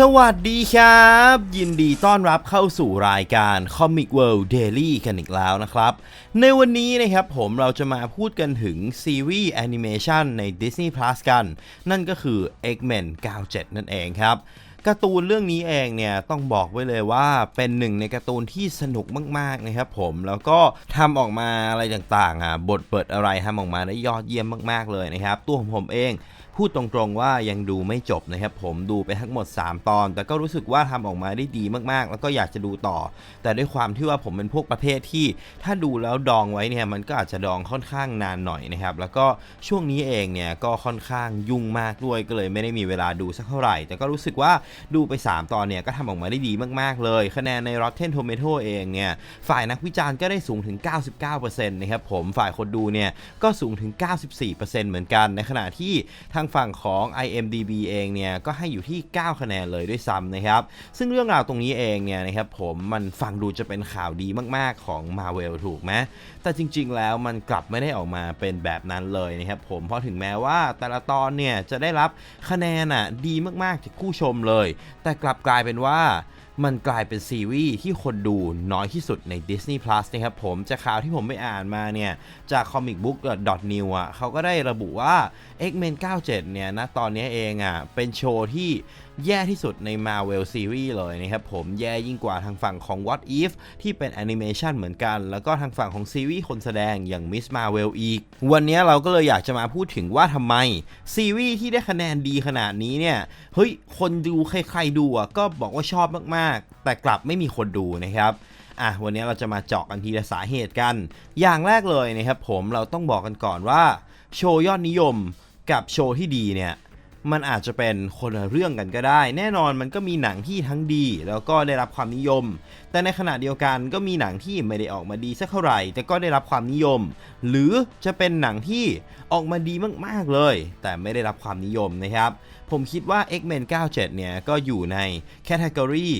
สวัสดีครับ ยินดีต้อนรับเข้าสู่รายการ Comic World Daily กันอีกแล้วนะครับ ในวันนี้นะครับผมเราจะมาพูดกันถึงซีรีส์แอนิเมชันใน Disney Plus กัน นั่นก็คือ X-Men 97 นั่นเองครับ การ์ตูนเรื่องนี้เองเนี่ยต้องบอกไว้เลยว่าเป็นหนึ่งในการ์ตูนที่สนุกมากๆนะครับผมแล้วก็ทำออกมาอะไรต่างๆอะบทเปิดอะไรทำออกมาได้ยอดเยี่ยมมากๆเลยนะครับตัวของผมเองพูดตรงๆว่ายังดูไม่จบนะครับผมดูไปทั้งหมด 3 ตอน แต่ก็รู้สึกว่าทำออกมาได้ดีมากๆ แล้วก็อยากจะดูต่อ แต่ด้วยความที่ว่าผมเป็นพวกประเภทที่ ถ้าดูแล้วดองไว้เนี่ยมันก็อาจจะดองค่อนข้างนานหน่อยนะครับแล้วก็ช่วงนี้เองเนี่ยก็ค่อนข้างยุ่งมากด้วยก็เลยไม่ได้มีเวลาดูสักเท่าไหร่ แต่ก็รู้สึกว่าดูไป 3 ตอนเนี่ยก็ทำออกมาได้ดีมากๆเลย คะแนนใน Rotten Tomato เองเนี่ยฝ่ายนักวิจารณ์ก็ได้สูงถึง 99%นะครับผมฝ่ายคนดูเนี่ยก็สูงถึง 94%เหมือนกันในขณะที่ทางฝั่งของ IMDB เองเนี่ยก็ให้อยู่ที่ 9 คะแนนเลยด้วยซ้ำนะครับซึ่งเรื่องราวตรงนี้เองเนี่ยนะครับผมมันฟังดูจะเป็นข่าวดีมากๆของ Marvel ถูกไหมแต่จริงๆแล้วมันกลับไม่ได้ออกมาเป็นแบบนั้นเลยนะครับผมเพราะถึงแม้ว่าแต่ละตอนเนี่ยจะได้รับคะแนนอะดีมากๆจากผู้ชมเลยแต่กลับกลายเป็นว่า มันกลายเป็นซีรีส์ที่คนดูน้อยที่สุดใน Disney Plus นะครับผมจากข่าวที่ผมไปอ่านมาเนี่ย จาก comicbook.new อะเขาก็ได้ระบุว่า X-Men 97 เนี่ยนะตอนนี้เองอะเป็นโชว์ที่แย่ที่สุดใน Marvel Series เลยนะครับผมแย่ยิ่งกว่าทางฝั่งของ What If ที่เป็นแอนิเมชันเหมือนกัน แล้วก็ทางฝั่งของซีรีส์คนแสดงอย่าง Miss Marvel อีก วันนี้เราก็เลยอยากจะมาพูดถึงว่าทำไม ซีรีส์ที่ได้คะแนนดีขนาดนี้เนี่ย เฮ้ย คนดูใครๆดูอะก็บอกว่าชอบมากๆแต่กลับไม่มีคนดูนะครับอะวันนี้เราจะมาเจาะกันทีละสาเหตุกัน อย่างแรกเลยนะครับผมเราต้องบอกกันก่อนว่า โชว์ยอดนิยมกับโชว์ที่ดีเนี่ย มันอาจจะเป็นคนละเรื่องกันก็ได้ แน่นอนมันก็มีหนังที่ทั้งดี แล้วก็ได้รับความนิยม แต่ในขณะเดียวกันก็มีหนังที่ไม่ได้ออกมาดีสักเท่าไหร่ แต่ก็ได้รับความนิยม หรือจะเป็นหนังที่ออกมาดีมากๆเลย แต่ไม่ได้รับความนิยมนะครับ ผมคิดว่า X-Men 97 เนี่ยก็อยู่ในแคตตากรี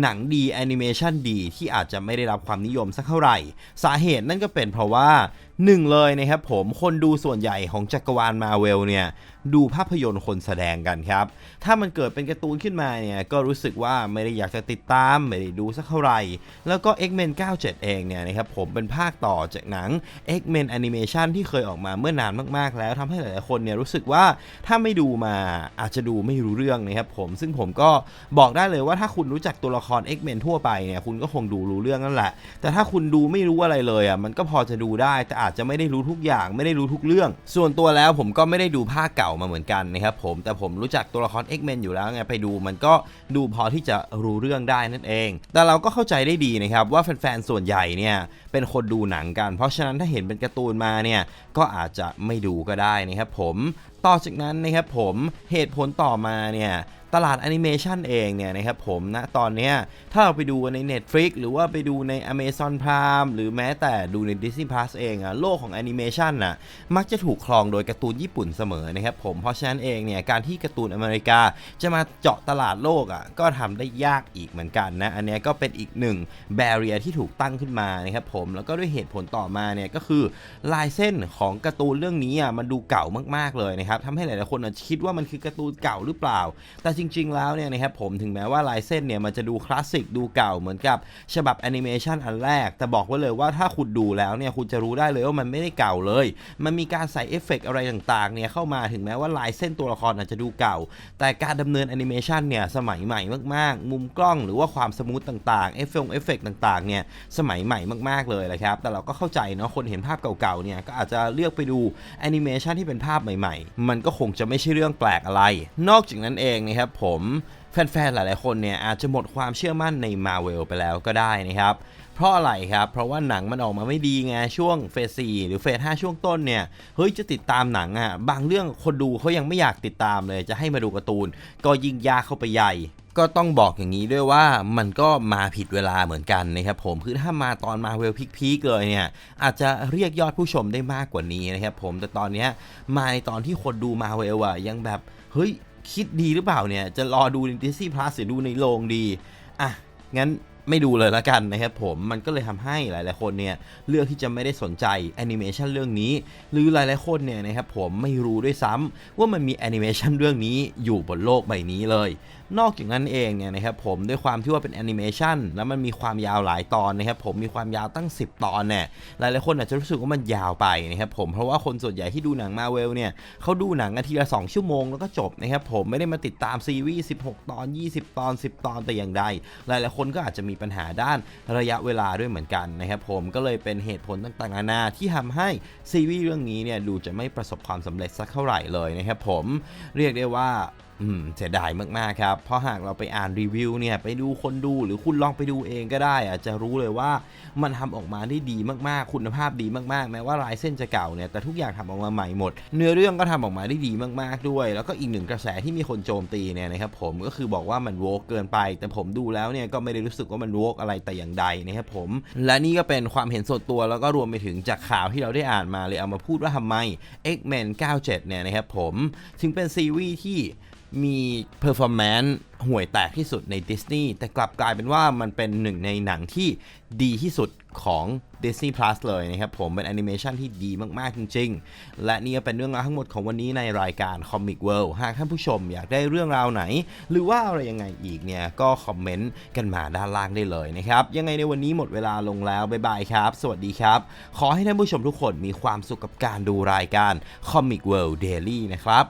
หนังดีแอนิเมชันดีที่อาจจะไม่ได้รับความนิยมสักเท่าไหร่ สาเหตุนั่นก็เป็นเพราะว่าหนึ่งเลยนะครับผมคนดูส่วนใหญ่ของจักรวาลมาเวลเนี่ยดูภาพยนตร์คนแสดงกันครับ ถ้ามันเกิดเป็นการ์ตูนขึ้นมาเนี่ยก็รู้สึกว่าไม่ได้อยากจะติดตาม ไม่ได้ดูสักเท่าไหร่ แล้วก็ X-Men 97 เองเนี่ยนะครับผมเป็นภาคต่อจากหนัง X-Men Animation ที่เคยออกมาเมื่อนานมากๆ แล้วทำให้หลายๆคนเนี่ยรู้สึกว่าถ้าไม่ดูมาอาจจะดูไม่รู้เรื่องนะครับผมซึ่งผมก็บอกได้เลยว่าถ้าคุณรู้จักตัวละคร X-Men ทั่วไปเนี่ยคุณก็คงดูรู้เรื่องนั่นแหละ แต่ถ้าคุณดูไม่รู้อะไรเลยอะมันก็พอจะดูได้แต่อาจจะไม่ได้รู้ทุกอย่างไม่ได้รู้ทุกเรื่อง ส่วนตัวแล้วผมก็ไม่ได้ดูภาคเก่ามาเหมือนกันนะครับผมแต่ผมรู้จักตัวละคร X-Men อยู่แล้วไงไปดูมันก็ดูพอที่จะรู้เรื่องได้นั่นเอง แต่เราก็เข้าใจได้ดีนะครับว่าแฟนๆส่วนใหญ่เนี่ยเป็นคนดูหนังกัน เพราะฉะนั้นถ้าเห็นเป็นการ์ตูนมาเนี่ยก็อาจจะไม่ดูก็ได้นะครับผมต่อจากนั้นนะครับผมเหตุผลต่อมาเนี่ย ตลาดแอนิเมชันเองเนี่ยนะครับผมนะตอนนี้ถ้าเราไปดูใน Netflix หรือว่าไปดูใน Amazon Prime หรือแม้แต่ดูใน Disney Plus เองอะโลกของแอนิเมชันน่ะมักจะถูกครองโดยการ์ตูนญี่ปุ่นเสมอนะครับผมเพราะฉะนั้นเองเนี่ยการที่การ์ตูนอเมริกาจะมาเจาะตลาดโลกอะก็ทำได้ยากอีกเหมือนกันนะอันนี้ก็เป็นอีกหนึ่งแบเรียที่ถูกตั้งขึ้นมานะครับผมแล้วก็ด้วยเหตุผลต่อมาเนี่ยก็คือลายเส้นของการ์ตูนเรื่องนี้อะมันดูเก่ามากๆเลยนะครับทำให้หลายๆคนอาจจะคิดว่ามันคือการ์ตูนเก่าหรือเปล่าแต่จจริง ๆ แล้วเนี่ยนะครับผมถึงแม้ว่าลายเส้นเนี่ยมันจะดูคลาสสิกดูเก่าเหมือนกับฉบับแอนิเมชันอันแรก แต่บอกไว้เลยว่าถ้าคุณดูแล้วเนี่ยคุณจะรู้ได้เลยว่ามันไม่ได้เก่าเลย มันมีการใส่เอฟเฟกต์อะไรต่างๆเนี่ยเข้ามาถึงแม้ว่าลายเส้นตัวละครอาจจะดูเก่า แต่การดำเนินแอนิเมชันเนี่ยสมัยใหม่มากๆ มุมกล้องหรือว่าความสมูทต่างๆเอฟเฟกต์เอฟเฟกต่างๆเนี่ยสมัยใหม่มากๆเลยแหละครับแต่เราก็เข้าใจเนาะคนเห็นภาพเก่าๆเนี่ยก็อาจจะเลือกไปดูแอนิเมชันที่เป็นภาพใหม่ ๆ มันก็คงจะไม่ใช่เรื่องแปลกอะไร นอกจากนั้นเองนะครับผมแฟนๆ หลายๆ คนเนี่ยอาจจะหมดความเชื่อมั่นใน Marvel ไปแล้วก็ได้นะครับ เพราะอะไรครับ เพราะว่าหนังมันออกมาไม่ดีไงช่วงเฟส4หรือเฟส5ช่วงต้นเนี่ย เฮ้ยจะติดตามหนังอะ บางเรื่องคนดูเขายังไม่อยากติดตามเลย จะให้มาดูการ์ตูน ก็ยิ่งยากเข้าไปใหญ่ก็ต้องบอกอย่างนี้ด้วยว่ามันก็มาผิดเวลาเหมือนกันนะครับผมคือถ้ามาตอนมาเวลพีคๆเลยเนี่ยอาจจะเรียกยอดผู้ชมได้มากกว่านี้นะครับผมแต่ตอนเนี้ยมาในตอนที่คนดูมาเวลอะยังแบบเฮ้ย คิดดีหรือเปล่าเนี่ย จะรอดูใน Disney Plus หรือดูในโรงดี อะ งั้น ไม่ดูเลยละกันนะครับผมมันก็เลยทำให้หลาย ๆ คนเนี่ยเลือกที่จะไม่ได้สนใจแอนิเมชันเรื่องนี้ หรือหลาย ๆ คนเนี่ยนะครับผมไม่รู้ด้วยซ้ำว่ามันมีแอนิเมชันเรื่องนี้อยู่บนโลกใบนี้เลย นอกจากนั้นเองเนี่ยนะครับผมด้วยความที่ว่าเป็นแอนิเมชันแล้วมันมีความยาวหลายตอนนะครับผมมีความยาวตั้ง 10 ตอนเนี่ยหลาย ๆ คนอาจจะรู้สึกว่ามันยาวไปนะครับผมเพราะว่าคนส่วนใหญ่ที่ดูหนังมาเวลเนี่ยเขาดูหนังกันทีละ 2 ชั่วโมงแล้วก็จบนะครับผมไม่ได้มาติดตามซีรีส์16 ตอน 20 ตอน 10 ตอนแต่อย่างใดหลาย ๆ คนก็อาจจะมีปัญหาด้านระยะเวลาด้วยเหมือนกันนะครับผมก็เลยเป็นเหตุผลต่างๆนานาที่ทำให้ซีรีส์เรื่องนี้เนี่ยดูจะไม่ประสบความสำเร็จสักเท่าไหร่เลยนะครับผมเรียกได้ว่า อืมเสียดายมากๆครับ เพราะหากเราไปอ่านรีวิวเนี่ยไปดูคนดูหรือคุณลองไปดูเองก็ได้อาจจะรู้เลยว่ามันทำออกมาได้ดีมากๆ คุณภาพดีมากๆ แม้ว่าลายเส้นจะเก่าเนี่ยแต่ทุกอย่างทำออกมาใหม่หมด เนื้อเรื่องก็ทำออกมาได้ดีมากๆด้วย แล้วก็อีกหนึ่งกระแสที่มีคนโจมตีเนี่ยนะครับผมก็คือบอกว่ามันโวกเกินไป แต่ผมดูแล้วเนี่ยก็ไม่ได้รู้สึกว่ามันโวกอะไรแต่อย่างใดนะครับผม และนี่ก็เป็นความเห็นส่วนตัวแล้วก็รวมไปถึงจากข่าวที่เราได้อ่านมาเลยเอามาพูดว่าทำไม X-Men 97เนี่ยนะครับผมถึงเป็นซีรีส์ที่ มีเพอร์ฟอร์แมนซ์ห่วยแตกที่สุดในดิสนีย์แต่กลับกลายเป็นว่ามันเป็นหนึ่งในหนังที่ดีที่สุดของ Disney Plus เลยนะครับผมเป็นแอนิเมชันที่ดีมาก ๆ จริง ๆ และนี่ก็เป็นเรื่องราวทั้งหมดของวันนี้ในรายการ Comic World หากท่านผู้ชมอยากได้เรื่องราวไหน หรือว่าอะไรยังไงอีกเนี่ย ก็คอมเมนต์กันมาด้านล่างได้เลยนะครับ ยังไงในวันนี้หมดเวลาลงแล้ว บ๊ายบายครับ สวัสดีครับ ขอให้ท่านผู้ชมทุกคนมีความสุขกับการดูรายการ Comic World Daily นะครับ